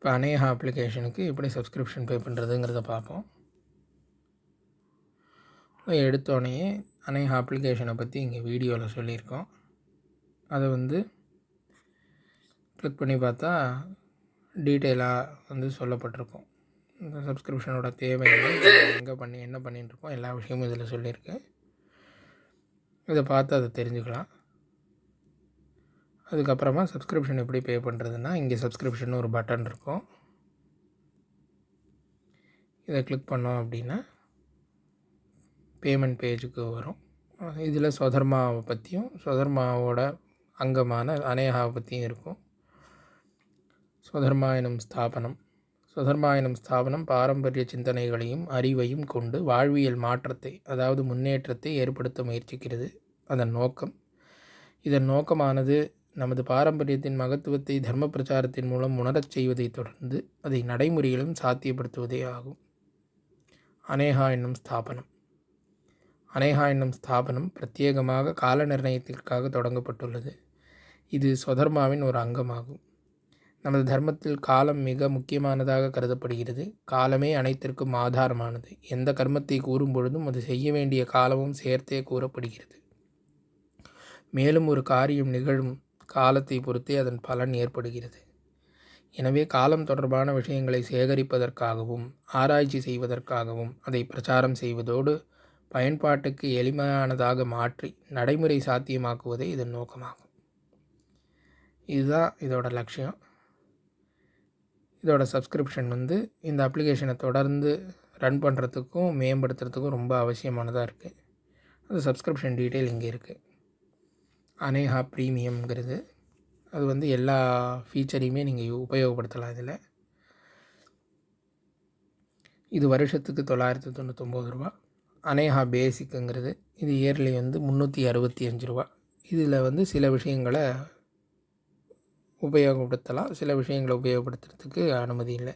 இப்போ அநேகா அப்ளிகேஷனுக்கு எப்படி சப்ஸ்கிரிப்ஷன் பே பண்ணுறதுங்கிறத பார்ப்போம். எடுத்தோடனே அநேக அப்ளிகேஷனை பற்றி இங்கே வீடியோவில் சொல்லியிருக்கோம். அதை வந்து கிளிக் பண்ணி பார்த்தா டீட்டெயிலாக வந்து சொல்லப்பட்டிருக்கும். இந்த சப்ஸ்கிரிப்ஷனோட தேவை எங்கே பண்ணி என்ன பண்ணிட்டுருக்கோம் எல்லா விஷயமும் இதில் சொல்லியிருக்கு. இதை பார்த்து அதை தெரிஞ்சுக்கலாம். அதுக்கப்புறமா சப்ஸ்கிரிப்ஷன் எப்படி பே பண்ணுறதுன்னா இங்கே சப்ஸ்கிரிப்ஷன் ஒரு பட்டன் இருக்கும். இதை கிளிக் பண்ணோம் அப்படின்னா பேமெண்ட் பேஜுக்கு வரும். இதில் சொதர்மாவை பற்றியும் சொதர்மாவோட அங்கமான அநேகாவை பற்றியும் இருக்கும். சுதர்மா எனும் ஸ்தாபனம். சுதர்மா எனும் ஸ்தாபனம் பாரம்பரிய சிந்தனைகளையும் அறிவையும் கொண்டு வாழ்வியல் மாற்றத்தை அதாவது முன்னேற்றத்தை ஏற்படுத்த முயற்சிக்கிறது. அதன் நோக்கம். இதன் நோக்கமானது நமது பாரம்பரியத்தின் மகத்துவத்தை தர்ம பிரச்சாரத்தின் மூலம் உணரச் செய்வதை தொடர்ந்து அதை நடைமுறையிலும் சாத்தியப்படுத்துவதே ஆகும். அனேகா என்னும் ஸ்தாபனம். அனேகா என்னும் ஸ்தாபனம் பிரத்யேகமாக கால நிர்ணயத்திற்காக தொடங்கப்பட்டுள்ளது. இது சொதர்மாவின் ஒரு அங்கமாகும். நமது தர்மத்தில் காலம் மிக முக்கியமானதாக கருதப்படுகிறது. காலமே அனைத்திற்கும் ஆதாரமானது. எந்த கர்மத்தை கூறும் பொழுதும் அது செய்ய வேண்டிய காலமும் சேர்த்தே கூறப்படுகிறது. மேலும் ஒரு காரியம் நிகழும் காலத்தை பொறுத்தே அதன் பலன் ஏற்படுகிறது. எனவே காலம் தொடர்பான விஷயங்களை சேகரிப்பதற்காகவும் ஆராய்ச்சி செய்வதற்காகவும் அதை பிரச்சாரம் செய்வதோடு பயன்பாட்டுக்கு எளிமையானதாக மாற்றி நடைமுறை சாத்தியமாக்குவதே இதன் நோக்கமாகும். இதுதான் இதோட லட்சியம். இதோட சப்ஸ்கிரிப்ஷன் வந்து இந்த அப்ளிகேஷனை தொடர்ந்து ரன் பண்ணுறதுக்கும் மேம்படுத்துறதுக்கும் ரொம்ப அவசியமானதாக இருக்குது அது சப்ஸ்கிரிப்ஷன் டீட்டெயில் இங்கே இருக்குது அனேகா ப்ரீமியம்ங்கிறது. அது வந்து எல்லா ஃபீச்சரையுமே நீங்கள் உபயோகப்படுத்தலாம் இதில். இது வருஷத்துக்கு தொள்ளாயிரத்து தொண்ணூத்தொம்போது ரூபா. அனேகா பேசிக்குங்கிறது இது இயர்லி வந்து முந்நூற்றி அறுபத்தி அஞ்சு ரூபா. இதில் வந்து சில விஷயங்களை உபயோகப்படுத்தலாம். சில விஷயங்களை உபயோகப்படுத்துறதுக்கு அனுமதி இல்லை.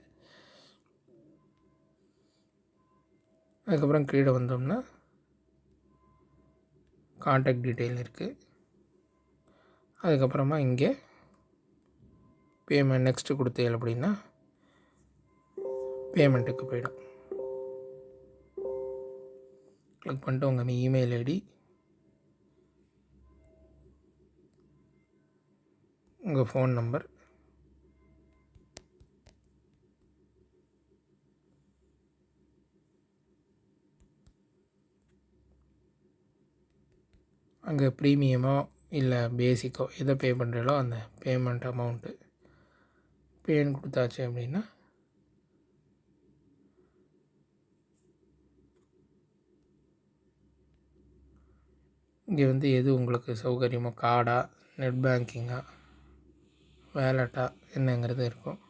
அதுக்கப்புறம் கீழே வந்தோம்னா காண்டாக்ட் டீட்டெயில் இருக்குது அதுக்கப்புறமா இங்கே பேமெண்ட் நெக்ஸ்ட்டு கொடுத்தீங்க அப்படின்னா பேமெண்ட்டுக்கு போயிடும். கிளிக் பண்ணிட்டு உங்கள் இமெயில் ஐடி உங்கள் ஃபோன் நம்பர் அங்கே ப்ரீமியமாக இல்லை பேசிக்கோ எதை பே பண்ணுறீங்களோ அந்த பேமெண்ட் அமௌண்ட்டு பேன் கொடுத்தாச்சு அப்படின்னா இங்கே வந்து எது உங்களுக்கு சௌகரியமோ கார்டா நெட் பேங்கிங்கா வேலட்டா என்னங்கிறது இருக்கும்.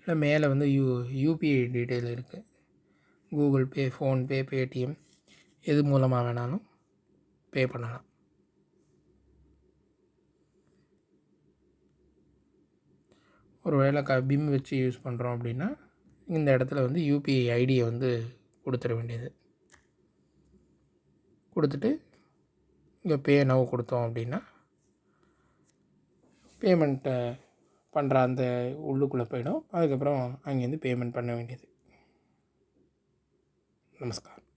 இல்லை மேலே வந்து யூ யூபிஐ டீட்டெயில் இருக்குது கூகுள் பே ஃபோன்பே பேடிஎம் எது மூலமாக வேணாலும் பே பண்ணலாம். ஒரு வேளை க பிம் வச்சு யூஸ் பண்ணுறோம் அப்படின்னா இந்த இடத்துல வந்து யூபிஐ ஐடியை வந்து கொடுத்துட வேண்டியது. கொடுத்துட்டு இங்கே பே நவ் கொடுத்தோம் அப்படின்னா பேமெண்ட்டை பண்ணுற அந்த உள்ளுக்குள்ளே போயிடும். அதுக்கப்புறம் அங்கேருந்து பேமெண்ட் பண்ண வேண்டியது. நமஸ்காரம்